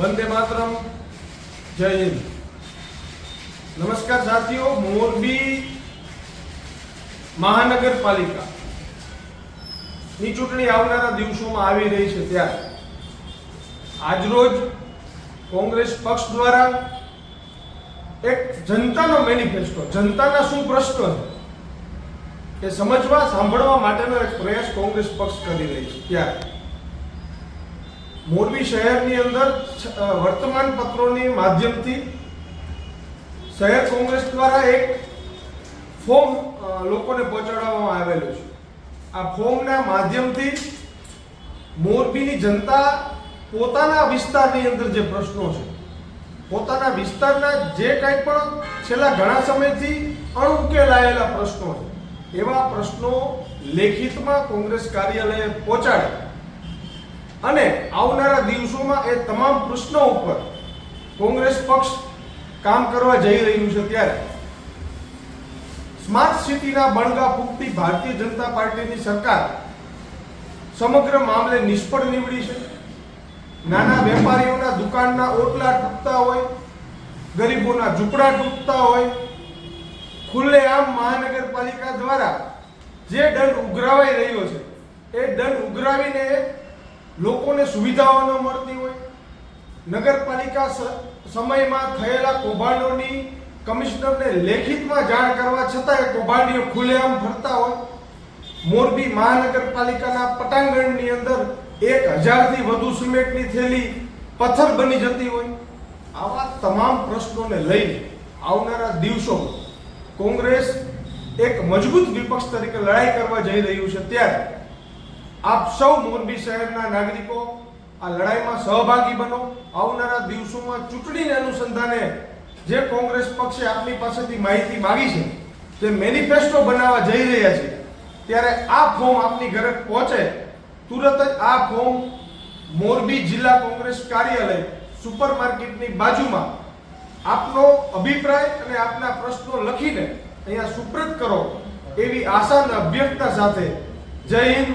વંદે માતરમ. જય હિન્દ. નમસ્કાર સાથીઓ, મોરબી મહાનગરપાલિકા. ની ચૂંટણી આવનારા દિવસોમાં આવી રહી છે ત્યારે. આજરોજ કોંગ્રેસ પક્ષ દ્વારા એક જનતાનો મેનિફેસ્ટો જનતાના શું પ્રશ્ન એ સમજવા, સાંભળવા માટેનો એક પ્રયાસ કોંગ્રેસ પક્ષ કરી રહી છે. ત્યારે મોરબી શહેરની અંદર વર્તમાન પત્રોની માધ્યમથી શહેર કોંગ્રેસ દ્વારા એક ફોર્મ લોકોને પહોંચાડવામાં આવેલું છે. આ ફોર્મના માધ્યમથી મોરબીની જનતા પોતાના વિસ્તારની અંદર જે પ્રશ્નો છે, પોતાના વિસ્તારના જે કંઈ પણ છેલ્લા ઘણા સમયથી અણઉકેલાયેલા પ્રશ્નો છે, એવા પ્રશ્નો લેખિતમાં કોંગ્રેસ કાર્યાલયે પહોંચાડે અને આવનારા દિવસોમાં એ તમામ પ્રશ્નો ઉપર કોંગ્રેસ પક્ષ કામ કરવા જઈ રહ્યું છે ત્યારે સ્માર્ટ સિટીના બણગા ફૂંકતી ભારતીય જનતા પાર્ટીની સરકાર સમગ્ર મામલે નિષ્ફળ નીવડી છે. નાના વેપારીઓના દુકાનના ઓટલા તૂટતા હોય, ગરીબોના ઝૂંપડા તૂટતા હોય ખુલ્લેઆમ મહાનગરપાલિકા દ્વારા જે દંડ ઉઘરાવાઈ રહ્યો છે, એ દંડ ઉઘરાવીને લોકોને સુવિધાઓ ન મળતી હોય. નગરપાલિકા સમયમાં થયેલા કૌભાંડોની કમિશનરને લેખિતમાં જાણ કરવા છતાં કૌભાંડીઓ ખુલ્લેઆમ ફરતા હોય. મોરબી મહાનગરપાલિકાના પટાંગણની અંદર એક હજારથી વધુ સિમેન્ટની થેલી પથ્થર બની જતી હોય. આવા તમામ પ્રશ્નોને લઈને આવનારા દિવસો કોંગ્રેસ એક મજબૂત વિપક્ષ તરીકે લડાઈ કરવા જઈ રહ્યું છે. ત્યારે આપ સૌ મોરબી શહેરના નાગરિકો આ લડાઈમાં સહભાગી બનો. આવનારા દિવસોમાં ચૂંટણીને અનુસંધાને જે કોંગ્રેસ પક્ષે આપની પાસેથી માહિતી માગી છે જે મેનિફેસ્ટો બનાવવા જઈ રહ્યા છે. ત્યારે આ ફોર્મ આપની ઘરે પહોંચે. તુરત જ આ ફોર્મ મોરબી જિલ્લા કોંગ્રેસ કાર્યાલય સુપરમાર્કેટની બાજુમાં. આપનો અભિપ્રાય અને આપના પ્રશ્નો લખીને અહીંયા સુપ્રત કરો એવી આશા અને અભ્યર્થના સાથે જય હિન્દ